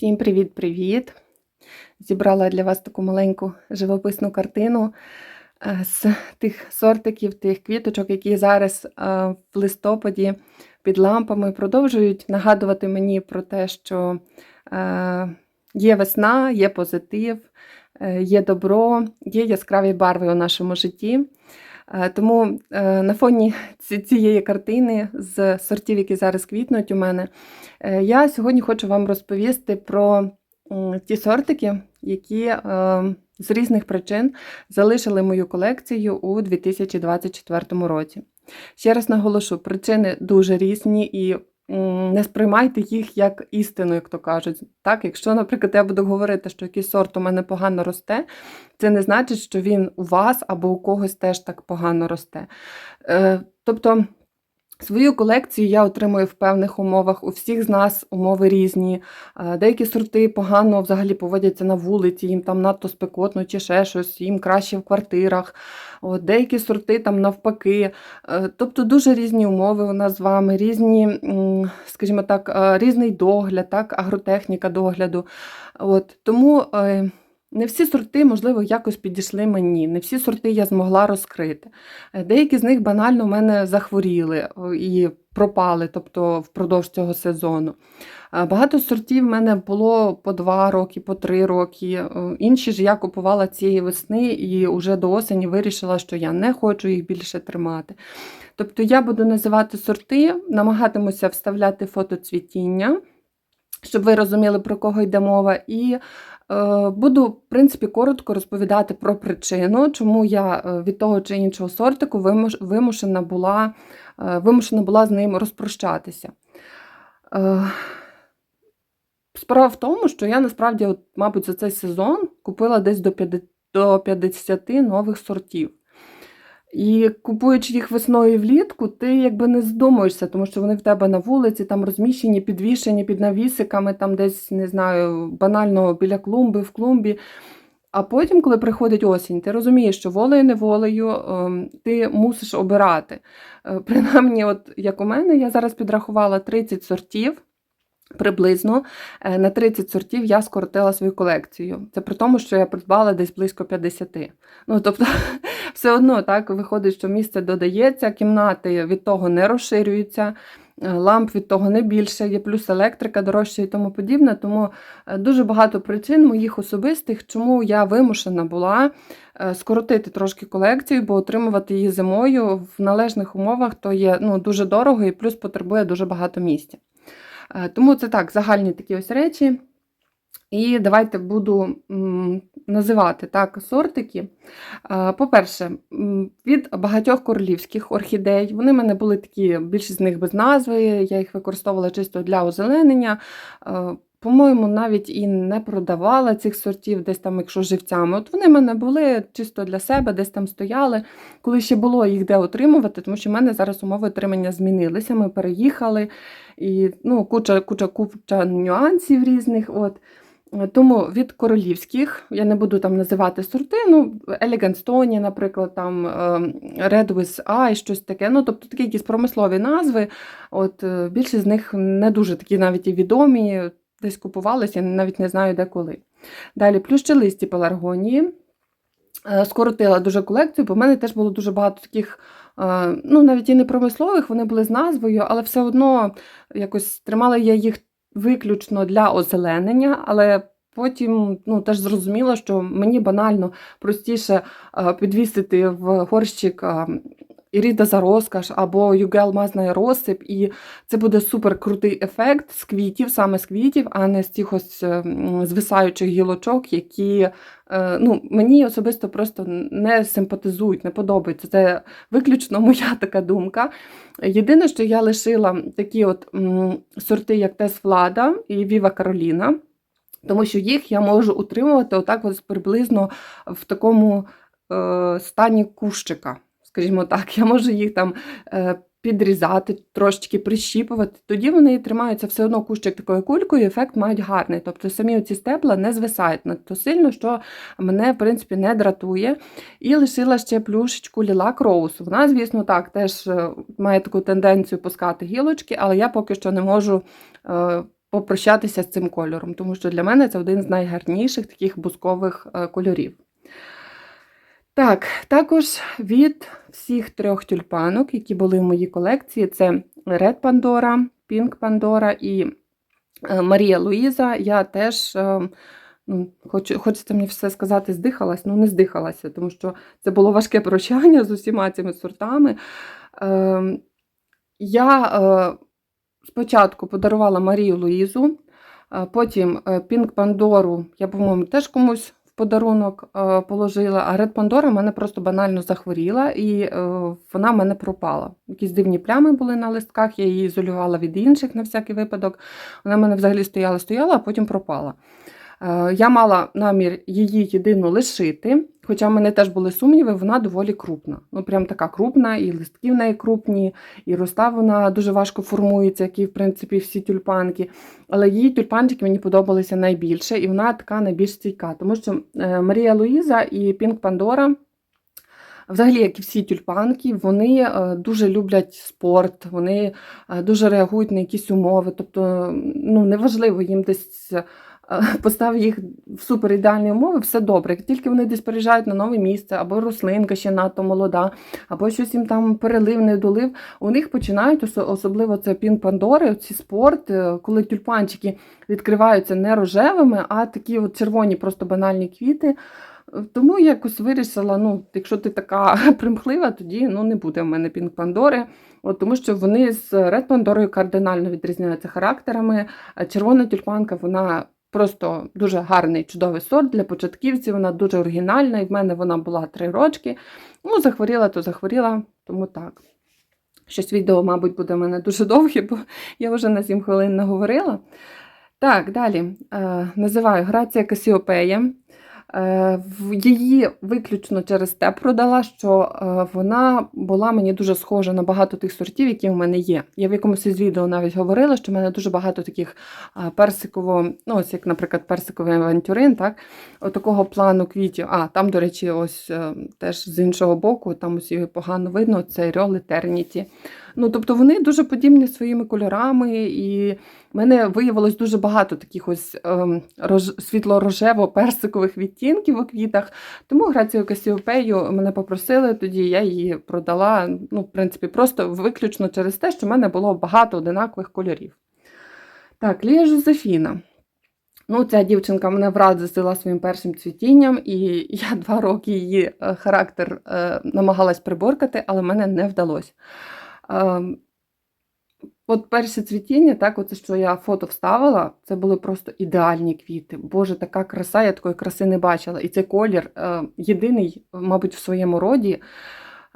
Всім привіт-привіт! Зібрала для вас таку маленьку живописну картину е, з тих сортиків, тих квіточок, які зараз е, в листопаді під лампами продовжують нагадувати мені про те, що е, є весна, є позитив, є добро, є яскраві барви у нашому житті. Е, Тому е, на фоні цієї картини з сортів, які зараз квітнуть у мене, е, я сьогодні хочу вам розповісти про ті сортики, які з різних причин залишили мою колекцію у 2024 році. Ще раз наголошу, причини дуже різні і не сприймайте їх як істину, як то кажуть. Так, якщо, наприклад, я буду говорити, що якийсь сорт у мене погано росте, це не значить, що він у вас або у когось теж так погано росте. Е, Тобто свою колекцію я отримую в певних умовах. У всіх з нас умови різні. Деякі сорти погано взагалі поводяться на вулиці, їм там надто спекотно чи ще щось, їм краще в квартирах. От, деякі сорти там навпаки. Е, Тобто дуже різні умови у нас з вами, різні, скажімо так, е, різний догляд, так, агротехніка догляду. От, тому е, не всі сорти, можливо, якось підійшли мені, не всі сорти я змогла розкрити. Е, Деякі з них банально в мене захворіли і пропали, тобто впродовж цього сезону. Е, Багато сортів в мене було по 2 роки, по 3 роки. Е, Інші ж я купувала цієї весни і вже до осені вирішила, що я не хочу їх більше тримати. Тобто я буду називати сорти, намагатимуся вставляти фото цвітіння, щоб ви розуміли, про кого йде мова. І буду, в принципі, коротко розповідати про причину, чому я е, від того чи іншого сортику вимушена була, е, вимушена була з ним розпрощатися. Е, Справа в тому, що я насправді, от, мабуть, за цей сезон купила десь до 50 нових сортів. І купуючи їх весною і влітку, ти якби не здумуєшся, тому що вони в тебе на вулиці, там розміщені, підвішені під навісиками, там десь, не знаю, банально біля клумби, в клумбі. А потім, коли приходить осінь, ти розумієш, що волею неволею ем, ти мусиш обирати. Е, Принаймні, от як у мене, я зараз підрахувала 30 сортів. Приблизно Е, на 30 сортів я скоротила свою колекцію. Це при тому, що я придбала десь близько 50. Ну, тобто, все одно так виходить, що місце додається, кімнати від того не розширюються, е, ламп від того не більше, є плюс електрика дорожча і тому подібне. Тому е, дуже багато причин моїх особистих, чому я вимушена була скоротити трошки колекцію, бо отримувати її зимою в належних умовах то є ну, дуже дорого і плюс потребує дуже багато місця. Е, Тому це так, загальні такі ось речі. І давайте буду називати так сортики. Е, По-перше, від багатьох королівських орхідей. Вони в мене були такі, більшість з них без назви, я їх використовувала чисто для озеленення. По-моєму, навіть і не продавала цих сортів, десь там, якщо живцями. От вони в мене були чисто для себе, десь там стояли, коли ще було їх де отримувати, тому що в мене зараз умови отримання змінилися. Ми переїхали, і ну, куча, куча, куча нюансів різних. От. Тому від королівських, я не буду там називати сорти, ну, Elegant Stony, наприклад, там е, Red with Eye, щось таке. Ну, тобто такі якісь промислові назви. От, е, більшість з них не дуже такі навіть і відомі, десь купувалися, я навіть не знаю де коли. Далі плющелисті пеларгонії. Е, Скоротила дуже колекцію, бо в мене теж було дуже багато таких, е, ну, навіть і не промислових, вони були з назвою, але все одно якось тримала я їх виключно для озеленення, але потім ну, теж зрозуміла, що мені банально простіше е, підвісити в горщик Іріда за розкаш або Югел Мазна розсип, і це буде супер крутий ефект з квітів, саме з квітів, а не з ось е, звисаючих гілочок, які е, ну, мені особисто просто не симпатизують, не подобаються. Це виключно моя така думка. Єдине, що я лишила такі от сорти, як Тес Влада і Віва Кароліна, тому що їх я можу утримувати отак ось приблизно в такому е, стані кущика. Скажімо так, я можу їх там е, підрізати, трошечки прищіпувати. Тоді вони тримаються все одно кущик такою кулькою, і ефект мають гарний. Тобто самі оці стебла не звисають надто сильно, що мене, в принципі, не дратує. І лишила ще плюшечку Лілак Роуз. Вона, звісно, так, теж е, має таку тенденцію пускати гілочки, але я поки що не можу е, попрощатися з цим кольором, тому що для мене це один з найгарніших таких бускових кольорів. Так, також від всіх трьох тюльпанок, які були в моїй колекції, це Red Pandora, Pink Pandora і е, Марія Луїза. Я теж, е, ну, хочеться мені все сказати, здихалась, ну не здихалася, тому що це було важке прощання з усіма цими сортами. Е, Я спочатку подарувала Марію Луїзу, потім Pink Пандору я, по-моєму, теж комусь подарунок е, положила, а Ред Пандора мене просто банально захворіла, і е, вона в мене пропала. Якісь дивні плями були на листках, я її ізолювала від інших на всякий випадок. Вона в мене взагалі стояла-стояла, а потім пропала. Е, Я мала намір її єдину лишити, хоча в мене теж були сумніви, вона доволі крупна. Ну, прям така крупна, і листки в неї крупні, і роста вона дуже важко формується, як і, в принципі, всі тюльпанки. Але її тюльпанчики мені подобалися найбільше, і вона така найбільш стійка. Тому що е, Марія Луїза і Пінк Пандора. Взагалі, як і всі тюльпанки, вони е, дуже люблять спорт, вони дуже реагують на якісь умови. Тобто, ну неважливо їм десь постав їх в супер ідеальні умови, все добре. Як тільки вони десь переїжджають на нове місце, або рослинка ще надто молода, або щось їм там перелив, не долив, у них починають особливо це пін Пандори, ці спорт, е, коли тюльпанчики відкриваються не рожевими, а такі от червоні, просто банальні квіти. Тому я якось вирішила, ну, якщо ти така примхлива, тоді ну, не буде в мене пінк Пандори. От, тому що вони з Ред Пандорою кардинально відрізняються характерами. Червона тюльпанка, вона просто дуже гарний, чудовий сорт для початківців, вона дуже оригінальна, і в мене вона була три рочки. Ну, захворіла, то захворіла, тому так. Щось відео, мабуть, буде в мене дуже довге, бо я вже на 7 хвилин наговорила. Так, далі. Е, називаю Грація Касіопея. Е, Її виключно через те продала, що е, вона була мені дуже схожа на багато тих сортів, які в мене є. Я в якомусь із відео навіть говорила, що в мене дуже багато таких персиково, ну ось як, наприклад, персиковий авантюрин, так, отакого плану квітів. А, там, до речі, ось е, теж з іншого боку, там її погано видно, це Рьол Етерніті. Ну, тобто вони дуже подібні своїми кольорами, і в мене виявилось дуже багато таких ось ем, рож... світло-рожево-персикових відтінків у квітах. Тому Грацію Касіопею мене попросили, тоді я її продала, ну, в принципі, просто виключно через те, що в мене було багато одинакових кольорів. Так, Лія Жозефіна. Ну, ця дівчинка мене вразила своїм першим цвітінням, і я два роки її е, характер е, намагалась приборкати, але мене не вдалося. Ем, От перше цвітіння, так, оце, що я фото вставила, це були просто ідеальні квіти. Боже, така краса, я такої краси не бачила. І цей колір е, єдиний, мабуть, в своєму роді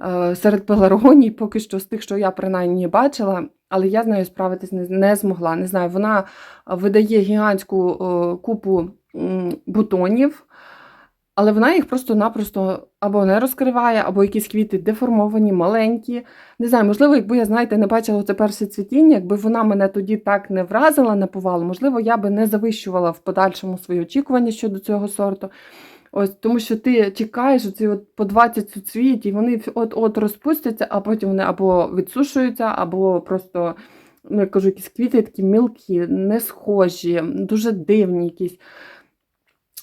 е, серед пеларгоній, поки що з тих, що я принаймні бачила, але я з нею справитись не, змогла. Не знаю, вона видає гігантську е, купу бутонів. Але вона їх просто-напросто або не розкриває, або якісь квіти деформовані, маленькі. Не знаю, можливо, якби я, знаєте, не бачила це перше цвітіння, якби вона мене тоді так не вразила на повал, можливо, я би не завищувала в подальшому свої очікування щодо цього сорту. Ось, тому що ти чекаєш оці от по 20 суцвіт, і вони от-от розпустяться, а потім вони або відсушуються, або просто, ну, я кажу, якісь квіти такі мілкі, не схожі, дуже дивні якісь.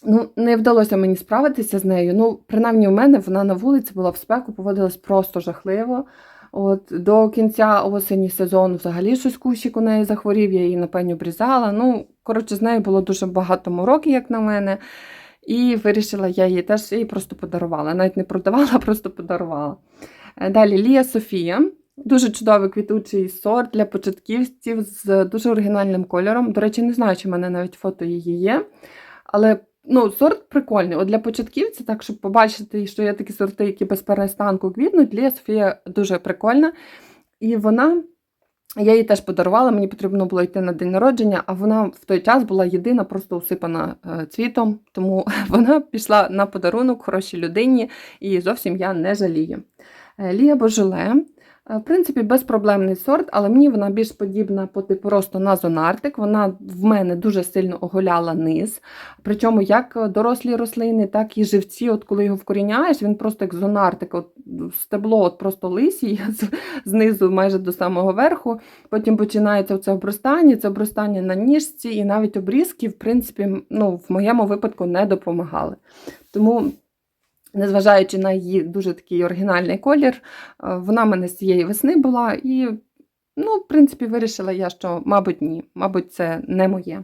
Ну, не вдалося мені справитися з нею. Ну, принаймні, у мене вона на вулиці була в спеку, поводилась просто жахливо. От До кінця осені сезону взагалі щось кущик у неї захворів, я її на пень обрізала. Ну, коротше, з нею було дуже багато мороки, як на мене. І вирішила, я її теж її просто подарувала. Навіть не продавала, а просто подарувала. Е, Далі Лія Софія. Дуже чудовий квітучий сорт для початківців з дуже оригінальним кольором. До речі, не знаю, чи в мене навіть фото її є. Але ну, сорт прикольний. От для початківців, так щоб побачити, що є такі сорти, які без перестанку квітнуть, Лія Софія дуже прикольна. І вона, я їй теж подарувала, мені потрібно було йти на день народження, а вона в той час була єдина, просто усипана е, цвітом. Тому вона пішла на подарунок хорошій людині, і зовсім я не жалію. Е, Лія Божеле. Е, В принципі, безпроблемний сорт, але мені вона більш подібна по типу росту на зонартик. Вона в мене дуже сильно оголяла низ. Причому як дорослі рослини, так і живці, от коли його вкоріняєш, він просто як зонартик, от стебло от просто лисій, з- знизу майже до самого верху. Потім починається це обростання, це обростання на ніжці, і навіть обрізки, в принципі, ну, в моєму випадку не допомагали. Тому. Незважаючи на її дуже такий оригінальний колір, е, вона в мене з цієї весни була, і, ну, в принципі, вирішила я, що, мабуть, ні, мабуть, це не моє.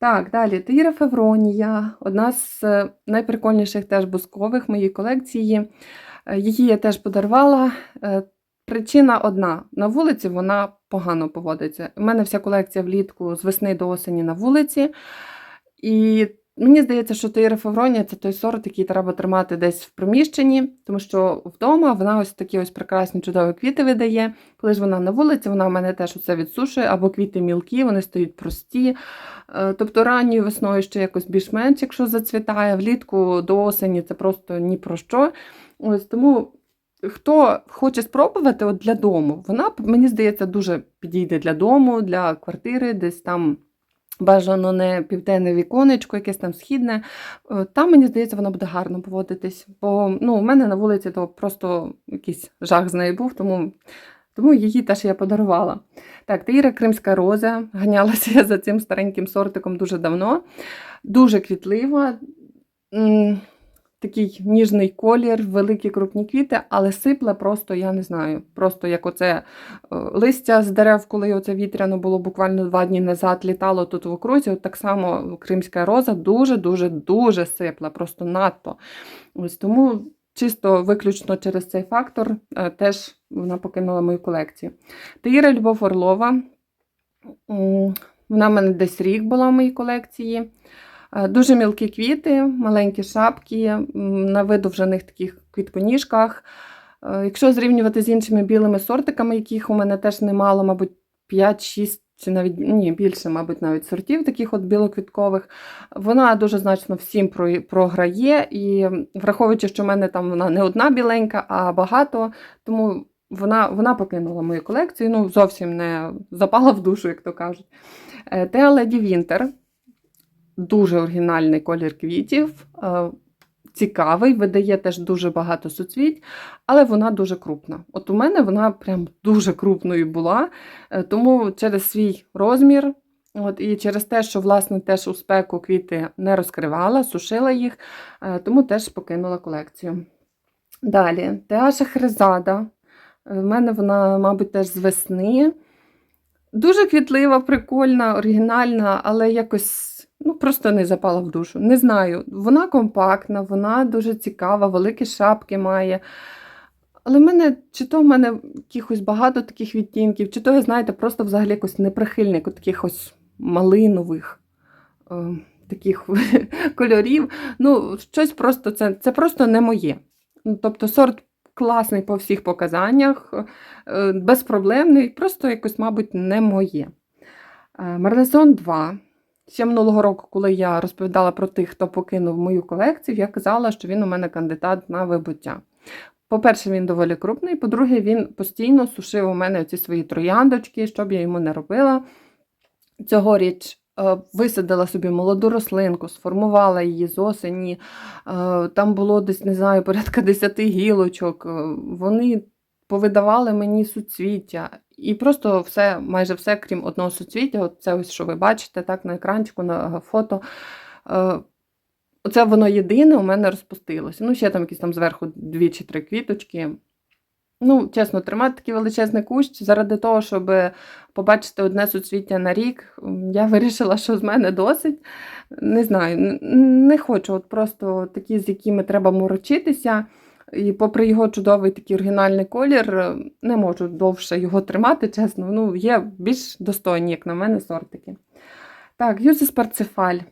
Так, далі. Таїра Февронія, одна з е, найприкольніших теж бускових моєї колекції. Е, Її я теж подарувала. Причина одна: на вулиці вона погано поводиться. У мене вся колекція влітку з весни до осені на вулиці. І Мені здається, що Таїра Февронія це той сорт, який треба тримати десь в приміщенні, тому що вдома вона ось такі ось прекрасні чудові квіти видає. Коли ж вона на вулиці, вона в мене теж усе відсушує, або квіти мілкі, вони стають прості. Е, Тобто ранньою весною ще якось більш-менш, якщо зацвітає, влітку до осені це просто ні про що. Ось тому. Хто хоче спробувати от для дому, вона, мені здається, дуже підійде для дому, для квартири, десь там бажано не південне віконечко, якесь там східне. Е, Там, мені здається, воно буде гарно поводитись. Бо ну, у мене на вулиці то просто якийсь жах з нею був, тому, тому її теж я подарувала. Так, Таїра Кримська роза. Ганялася я за цим стареньким сортиком дуже давно. Дуже квітлива. Такий ніжний колір, великі крупні квіти, але сипле просто, я не знаю. Просто як оце е, листя з дерев, коли оце вітряно було буквально два дні назад, літало тут в окрузі. От так само кримська роза дуже-дуже дуже сипла, просто надто. Ось тому чисто виключно через цей фактор е, теж вона покинула мою колекцію. Таїра Любов Орлова. Вона в мене десь рік була в моїй колекції. Е, Дуже мілкі квіти, маленькі шапки на видовжених таких квітконіжках. Е, Якщо зрівнювати з іншими білими сортиками, яких у мене теж немало, мабуть, 5-6 чи навіть ні, більше, мабуть, навіть сортів таких от білоквіткових, вона дуже значно всім програє. І враховуючи, що в мене там вона не одна біленька, а багато, тому вона, вона покинула мою колекцію, ну зовсім не запала в душу, як то кажуть. Е, Теа Леді Вінтер. Дуже оригінальний колір квітів, е, цікавий, видає теж дуже багато суцвіть, але вона дуже крупна. От у мене вона прям дуже крупною була, е, тому через свій розмір, от, і через те, що власне теж у спеку квіти не розкривала, сушила їх, е, тому теж покинула колекцію. Далі, Теаша Хризада. В мене вона, мабуть, теж з весни. Дуже квітлива, прикольна, оригінальна, але якось ну, просто не запала в душу. Не знаю. Вона компактна, вона дуже цікава, великі шапки має. Але в мене, чи то в мене якихось багато таких відтінків, чи то я, знаєте, просто взагалі якось неприхильник от таких ось малинових е, таких кольорів. Ну, щось просто це, це просто не моє. Ну, Тобто сорт класний по всіх показаннях, е, безпроблемний, просто якось, мабуть, не моє. Е, Марлезон 2. Ще минулого року, коли я розповідала про тих, хто покинув мою колекцію, я казала, що він у мене кандидат на вибуття. По-перше, він доволі крупний, по-друге, він постійно сушив у мене ці свої трояндочки, що б я йому не робила. Цьогоріч е, висадила собі молоду рослинку, сформувала її з осені. Е, Там було десь, не знаю, порядка 10 гілочок. Е, Вони повидавали мені суцвіття. І просто все, майже все, крім одного суцвіття, от це ось, що ви бачите, так, на екранчику, на фото. Е, Оце воно єдине у мене розпустилося. Ну, ще там якісь там зверху дві чи три квіточки. Ну, чесно, тримати такий величезний кущ заради того, щоб побачити одне суцвіття на рік, я вирішила, що з мене досить. Не знаю, не хочу. От просто такі, з якими треба морочитися. І попри його чудовий такий оригінальний колір, е, не можу довше його тримати, чесно. Ну, є більш достойні, як на мене, сортики. Так, Юзис Парцефаль. Е,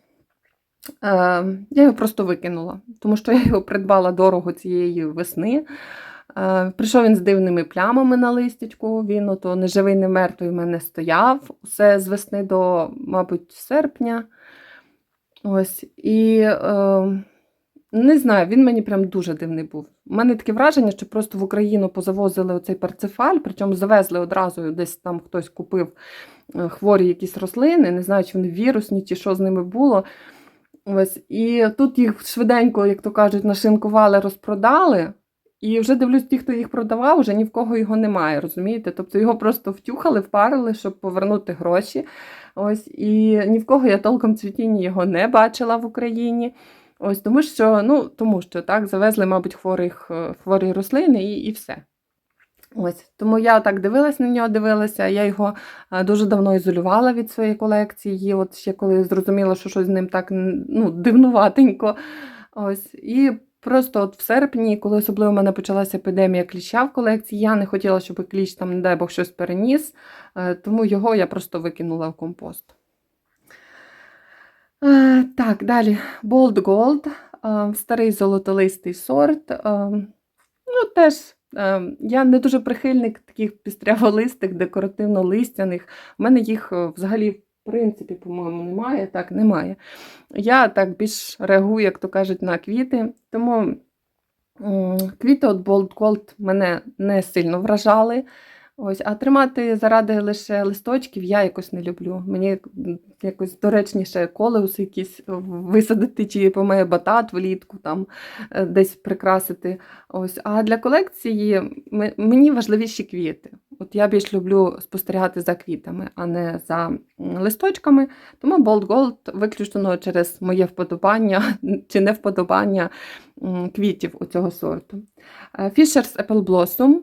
я його просто викинула, тому що я його придбала дорого цієї весни. Е, прийшов він з дивними плямами на листячку, він ото не живий, не мертвий в мене стояв. Усе з весни до, мабуть, серпня. Ось. І е, не знаю, він мені прям дуже дивний був. У мене таке враження, що просто в Україну позавозили оцей парцефаль, причому завезли одразу, десь там хтось купив е, хворі якісь рослини, не знаю, чи вони вірусні, чи що з ними було. Ось, і тут їх швиденько, як то кажуть, нашинкували, розпродали. І вже дивлюсь, ті, хто їх продавав, вже ні в кого його немає, розумієте? Тобто його просто втюхали, впарили, щоб повернути гроші. Ось, і ні в кого я толком цвітіння його не бачила в Україні. Ось тому що, ну, тому що так, завезли, мабуть, хворих, е, хворі рослини і, і все. Ось, тому я так дивилась на нього, дивилася. Я його е, дуже давно ізолювала від своєї колекції. От ще коли зрозуміла, що щось з ним так ну, дивнуватенько. Ось, і просто от в серпні, коли особливо в мене почалася епідемія кліща в колекції, я не хотіла, щоб кліщ там, не дай Бог, щось переніс, е, тому його я просто викинула в компост. Е, Так, далі Bold Gold, е, старий золотолистий сорт. Е, Ну, теж я не дуже прихильник таких пістряволистих, декоративно-листяних. У мене їх взагалі, в принципі, по-моєму, немає. Так, немає. Я так більш реагую, як то кажуть, на квіти. Тому квіти от Bold Gold мене не сильно вражали. Ось, а тримати заради лише листочків я якось не люблю. Мені якось доречніше колеус якісь висадити, чи помає батат влітку, там е, десь прикрасити. Ось. А для колекції мені важливіші квіти. От я більш люблю спостерігати за квітами, а не за листочками. Тому Bold Gold виключно через моє вподобання чи не вподобання квітів у цього сорту. Е, Fisher's Apple Blossom.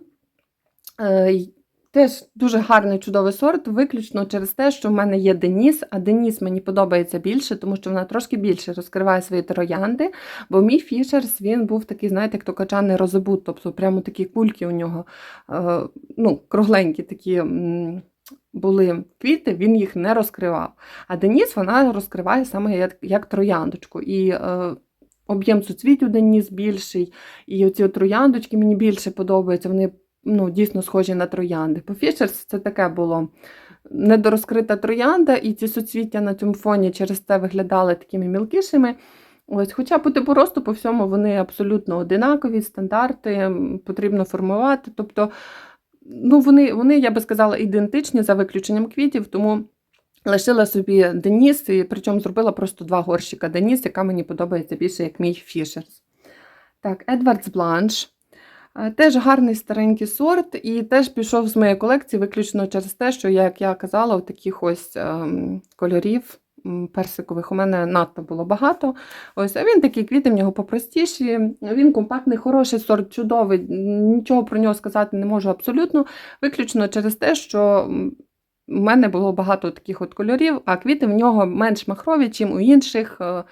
Теж дуже гарний чудовий сорт, виключно через те, що в мене є Деніс, а Деніс мені подобається більше, тому що вона трошки більше розкриває свої троянди. Бо мій Фішерс він був такий, знаєте, як то качаний розобут, тобто прямо такі кульки у нього, е, ну, кругленькі такі були квіти, він їх не розкривав. А Деніс вона розкриває саме як, як трояндочку. І е, об'єм суцвіть у Деніс більший, і оці трояндочки мені більше подобаються. Вони ну, дійсно схожі на троянди. По Фішерс це таке було недорозкрита троянда, і ці суцвіття на цьому фоні через це виглядали такими мілкішими. Ось, хоча по типу росту по всьому вони абсолютно одинакові, стандарти, потрібно формувати. Тобто, ну, вони, вони, я би сказала, ідентичні за виключенням квітів, тому лишила собі Деніс, і причому зробила просто два горщика Деніс, яка мені подобається більше, як мій Фішерс. Так, Едвардс Бланш. Е, Теж гарний старенький сорт, і теж пішов з моєї колекції виключно через те, що, як я казала, от таких ось ем, кольорів персикових у мене надто було багато. Ось, а він такий квіти, в нього попростіші. Він компактний, хороший сорт, чудовий. Нічого про нього сказати не можу абсолютно. Виключно через те, що в мене було багато таких от кольорів, а квіти в нього менш махрові, ніж у інших. е,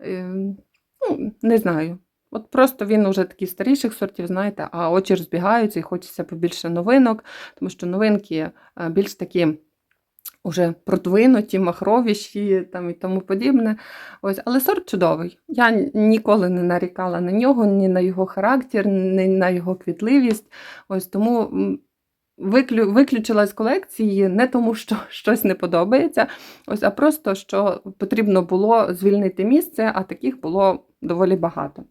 е, Ну, не знаю. От просто він уже такий старіших сортів, знаєте, а очі розбігаються і хочеться побільше новинок, тому що новинки е, більш такі уже продвинуті, махровіші там і тому подібне. Ось, але сорт чудовий. Я ніколи не нарікала на нього, ні на його характер, ні на його квітливість. Ось тому виклю, виключила з колекції не тому, що щось не подобається, ось, а просто що потрібно було звільнити місце, а таких було доволі багато.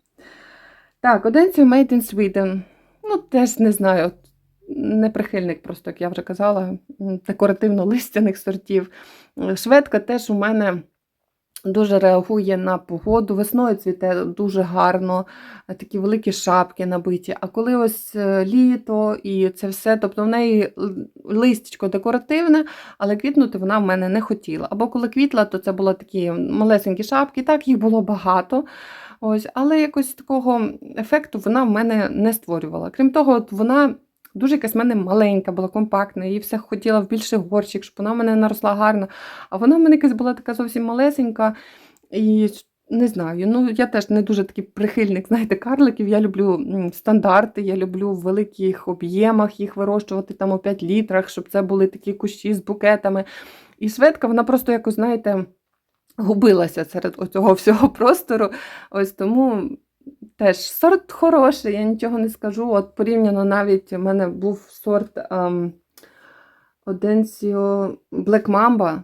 Так, Оденцію Made in Sweden. Ну, теж не знаю, не прихильник, просто, як я вже казала, декоративно-листяних сортів. Шведка теж у мене дуже реагує на погоду. Весною цвіте дуже гарно, е, такі великі шапки набиті. А коли ось е, літо і це все, тобто в неї л- листячко декоративне, але квітнути вона в мене не хотіла. Або коли квітла, то це були такі малесенькі шапки, так, їх було багато. Ось, але якось такого ефекту вона в мене не створювала. Крім того, от вона дуже якась в мене маленька, була компактна, і все хотіла в більший горщик, щоб вона в мене наросла гарно. А вона в мене якась була така зовсім малесенька. І не знаю, ну я теж не дуже такий прихильник, знаєте, карликів. Я люблю стандарти, я люблю в великих об'ємах їх вирощувати там у 5 літрах, щоб це були такі кущі з букетами. І шведка, вона просто якось, знаєте, губилася серед цього всього простору. Ось тому теж сорт хороший, я нічого не скажу. От порівняно навіть у мене був сорт ем, Оденсіо Black Mamba.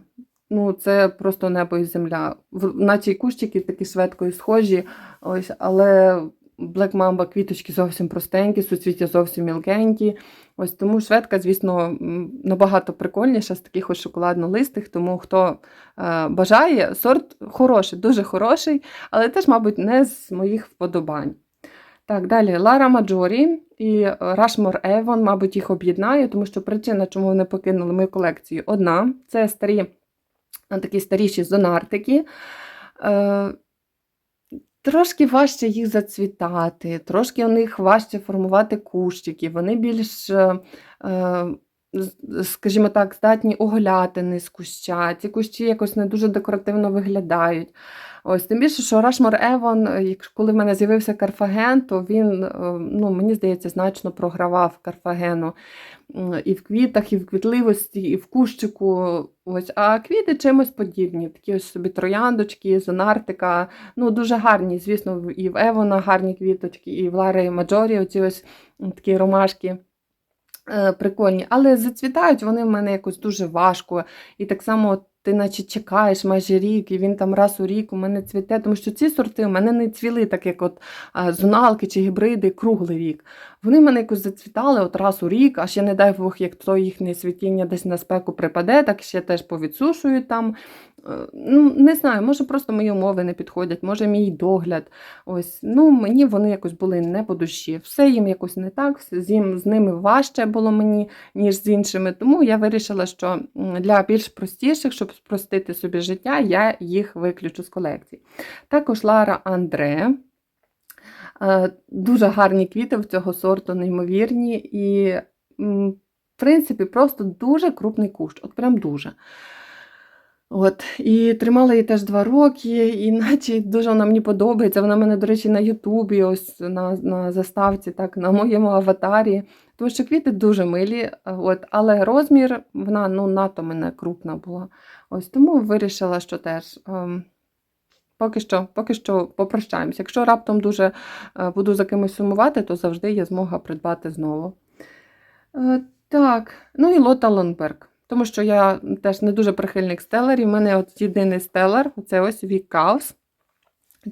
ну, це просто небо і земля. Наче й кущики такі шведкою схожі, ось, але Black Mamba квіточки зовсім простенькі, суцвіття зовсім мілкенькі. Ось тому шведка, звісно, набагато прикольніша з таких ось шоколадно-листих. Тому хто е, бажає, сорт хороший, дуже хороший, але теж, мабуть, не з моїх вподобань. Так, далі Лара Маджорі і Рашмор Евон, мабуть, їх об'єднаю, тому що причина, чому вони покинули мою колекцію, одна це старі, такі старіші зонартики. Трошки важче їх зацвітати, трошки у них важче формувати кущики, вони більш, е, е, скажімо так, здатні оголятини з куща. Ці кущі якось не дуже декоративно виглядають. Ось, тим більше, що Рашмор Евон, е, коли в мене з'явився Карфаген, то він, е, ну, мені здається, значно програвав Карфагену і в квітах, і в квітливості, і в кущику. Ось. А квіти чимось подібні. Такі ось собі трояндочки, зонартика. Ну, дуже гарні, звісно, і в Евона гарні квіточки, і в Лари Маджорі оці ось такі ромашки. е, Прикольні, але зацвітають вони в мене якось дуже важко. І так само ти наче чекаєш майже рік, і він там раз у рік у мене цвіте, тому що ці сорти у мене не цвіли, так як от зоналки чи гібриди круглий рік. Вони мене якось зацвітали от раз у рік, а ще не дай Бог, як то їхнє світіння десь на спеку припаде, так ще теж повідсушують там. Ну, не знаю, може просто мої умови не підходять, може мій догляд. Ось, ну мені вони якось були не по душі. Все їм якось не так, з, їм, з ними важче було мені, ніж з іншими. Тому я вирішила, що для більш простіших, щоб спростити собі життя, я їх виключу з колекції. Також Лара Андре. Е, Дуже гарні квіти в цього сорту, неймовірні. І, в принципі, просто дуже крупний кущ. От прям дуже. От, і тримала її теж два роки, і наче дуже вона мені подобається. Вона мене, до речі, на Ютубі, ось на, на заставці, так, на моєму аватарі. Тому що квіти дуже милі, от, але розмір вона ну, надто мене крупна була. Ось тому вирішила, що теж. Ем, Поки що, поки що попрощаємося. Якщо раптом дуже е, буду за кимось сумувати, то завжди є змога придбати знову. Е, Так, ну і Лота Лонберг. Тому що я теж не дуже прихильник стелерів. У мене от єдиний стелер це ось Вікаус.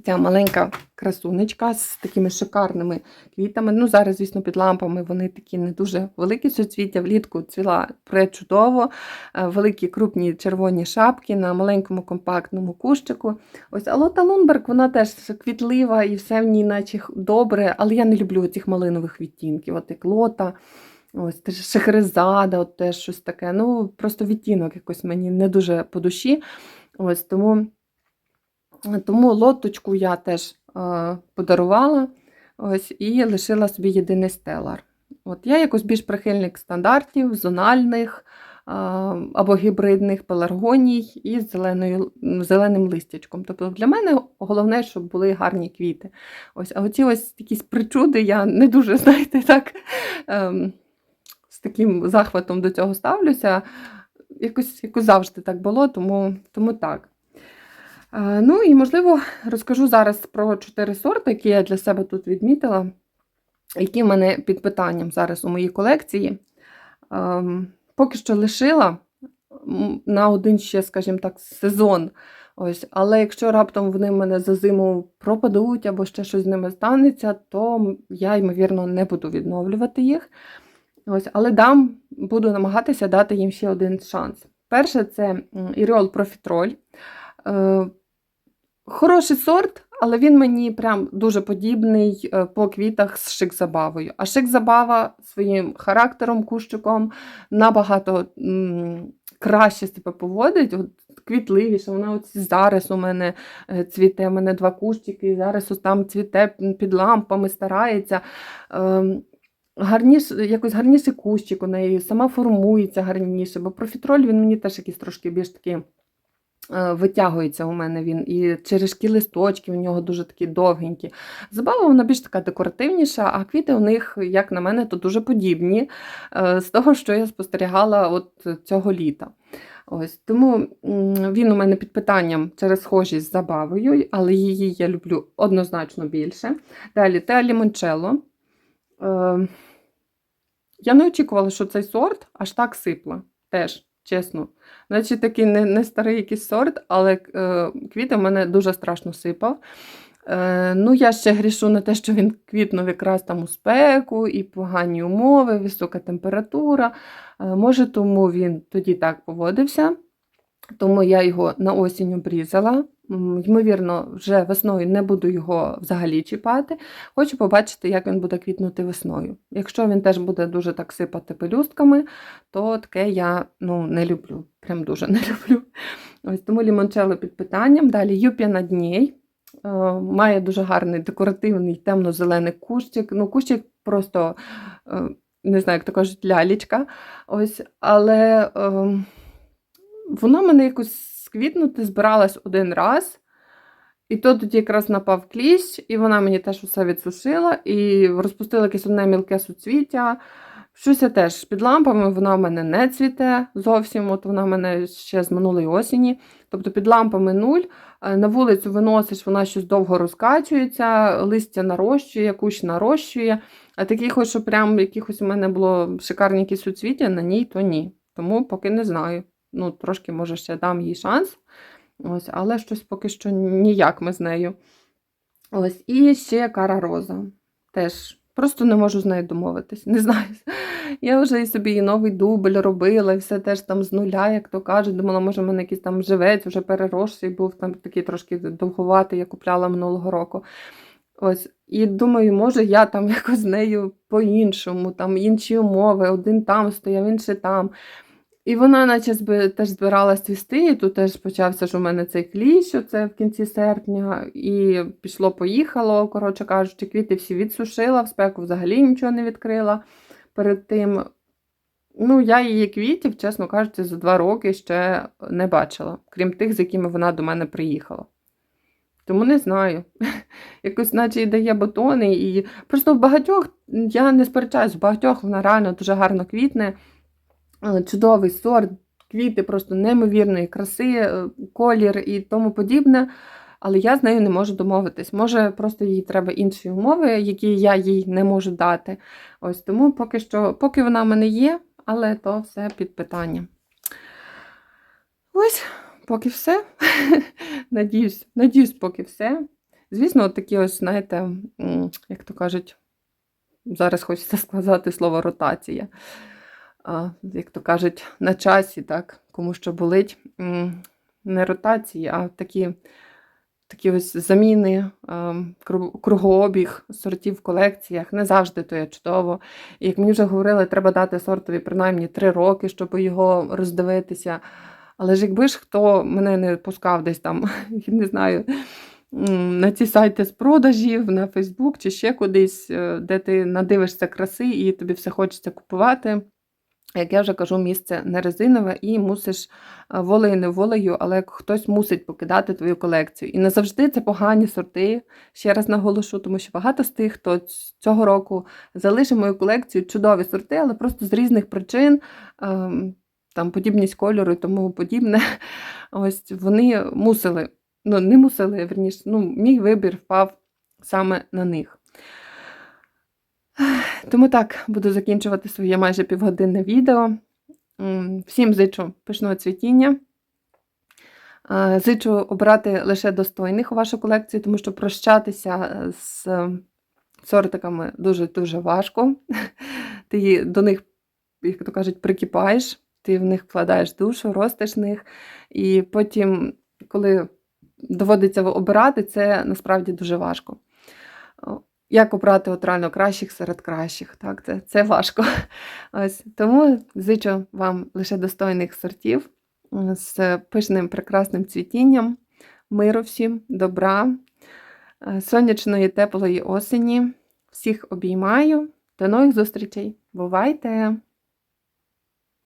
Ця маленька красунечка з такими шикарними квітами. Ну, зараз, звісно, під лампами вони такі не дуже великі суцвіття. Влітку цвіла пречудово, е, великі крупні червоні шапки на маленькому компактному кущику. Ось Алота Лунберг, вона теж квітлива і все в ній наче добре, але я не люблю цих малинових відтінків, от як лота. Ось теж от теж щось таке. Ну, просто відтінок якось мені не дуже по душі. Ось тому, тому лоточку я теж е, подарувала ось, і лишила собі єдиний стелар. От я якось більш прихильник стандартів, зональних а, або гібридних пеларгоній із зеленою, зеленим листячком. Тобто для мене головне, щоб були гарні квіти. Ось, а оці ось якісь причуди я не дуже, знаєте, так з таким захватом до цього ставлюся. Якось, якось завжди так було, тому, тому так. Ну і, можливо, розкажу зараз про чотири сорти, які я для себе тут відмітила, які в мене під питанням зараз у моїй колекції. Поки що лишила на один ще, скажімо так, сезон. Ось, але якщо раптом вони в мене за зиму пропадуть або ще щось з ними станеться, то я, ймовірно, не буду відновлювати їх. Ось, але дам, буду намагатися дати їм ще один шанс. Перше, це Іріол Профітроль. Е, Хороший сорт, але він мені прям дуже подібний е, по квітах з шик-забавою. А шик-забава своїм характером, кущиком набагато краще себе поводить, от, квітливіше. Вона от зараз у мене е, цвіте, у мене два кущики, зараз ось там цвіте під лампами, старається. Ем, Гарніш, якось гарніший кущик у неї, сама формується гарніше, бо профітроль він мені теж якийсь трошки більш такий е, витягується у мене він. І черешки листочки у нього дуже такі довгенькі. Забава вона більш така декоративніша, а квіти у них, як на мене, то дуже подібні е, з того, що я спостерігала от цього літа. Ось, тому він у мене під питанням через схожість з забавою, але її я люблю однозначно більше. Далі Теа Лімончелло. Е, я не очікувала, що цей сорт аж так сипле. Теж чесно. Значить, такий не, не старий якийсь сорт, але е, квіти в мене дуже страшно сипав. Е, ну, я ще грішу на те, що він квітнув якраз там у спеку і погані умови, висока температура. Е, може, тому він тоді так поводився. Тому я його на осінь обрізала. Ймовірно, вже весною не буду його взагалі чіпати. Хочу побачити, як він буде квітнути весною. Якщо він теж буде дуже так сипати пелюстками, то таке я ну, не люблю. Прям дуже не люблю. Ось тому лімончело під питанням. Далі юпія над дней. Е, Має дуже гарний декоративний темно-зелений кущик. Ну, кущик просто, е, не знаю, як то кажуть, лялічка. Ось, але е, вона мене якось сквітнути збиралась один раз. І то тоді якраз напав кліщ, і вона мені теж усе відсушила, і розпустила якесь одне мілке суцвіття. Щось я теж під лампами вона в мене не цвіте зовсім. От вона в мене ще з минулої осені. Тобто під лампами нуль. Е, На вулицю виносиш, вона щось довго розкачується, листя нарощує, кущ нарощує. А таких, ось, що прям якихось у мене було шикарні якісь суцвіття, на ній, то ні. Тому поки не знаю. Ну, трошки, може, ще дам їй шанс. Ось, але щось поки що ніяк ми з нею. Ось, і ще кара роза. Теж просто не можу з нею домовитись. Не знаю. Я вже і собі і новий дубль робила, і все теж там з нуля, як то кажуть. Думала, може, в мене якийсь там живець, вже переросший був там такий трошки довгуватий, я купляла минулого року. Ось, і думаю, може, я там якось з нею по-іншому, там інші умови, один там стояв, інший там. І вона, наче теж збиралась цвісти, і тут теж почався ж у мене цей кліщ, це в кінці серпня, і пішло-поїхало, коротше кажучи, квіти всі відсушила, в спеку взагалі нічого не відкрила перед тим. Ну, я її квітів, чесно кажучи, за два роки ще не бачила, крім тих, з якими вона до мене приїхала. Тому не знаю. Якось, наче і дає бутони, і просто в багатьох, я не сперечаюсь, в багатьох вона реально дуже гарно квітне. Е, Чудовий сорт, квіти просто неймовірної краси, е, колір і тому подібне. Але я з нею не можу домовитись. Може, просто їй треба інші умови, які я їй не можу дати. Ось тому поки що, поки вона в мене є, але то все під питанням. Ось, поки все. Надіюсь, надіюсь, поки все. Звісно, от такі ось, знаєте, як то кажуть, зараз хочеться сказати слово ротація. Як то кажуть, на часі, так, кому що болить. Не ротації, а такі, такі ось заміни, кругообіг сортів в колекціях. Не завжди то є чудово. І як мені вже говорили, треба дати сортові принаймні три роки, щоб його роздивитися. Але ж якби ж хто мене не пускав десь там, я не знаю, на ці сайти з продажів, на Фейсбук чи ще кудись, е, де ти надивишся краси і тобі все хочеться купувати. Як я вже кажу, місце не резинове і мусиш е, волею не волею, але хтось мусить покидати твою колекцію. І не завжди це погані сорти. Ще раз наголошу, тому що багато з тих, хто цього року залишив мою колекцію, чудові сорти, але просто з різних причин, ем, там подібність кольору і тому подібне. Ось вони мусили, ну не мусили, верніше, ну, мій вибір впав саме на них. Тому так, буду закінчувати своє майже півгодинне відео. Всім зичу пишного цвітіння. Зичу обрати лише достойних у вашу колекцію, тому що прощатися е, з е, сортиками дуже-дуже важко. Ти до них, як то кажуть, прикипаєш, ти в них вкладаєш душу, ростеш них. І потім, коли доводиться обирати, це насправді дуже важко. Як обрати от реально кращих серед кращих? Так, це, це важко. Ось тому зичу вам лише достойних сортів з пишним прекрасним цвітінням, миру всім, добра, е, сонячної теплої осені. Всіх обіймаю. До нових зустрічей. Бувайте!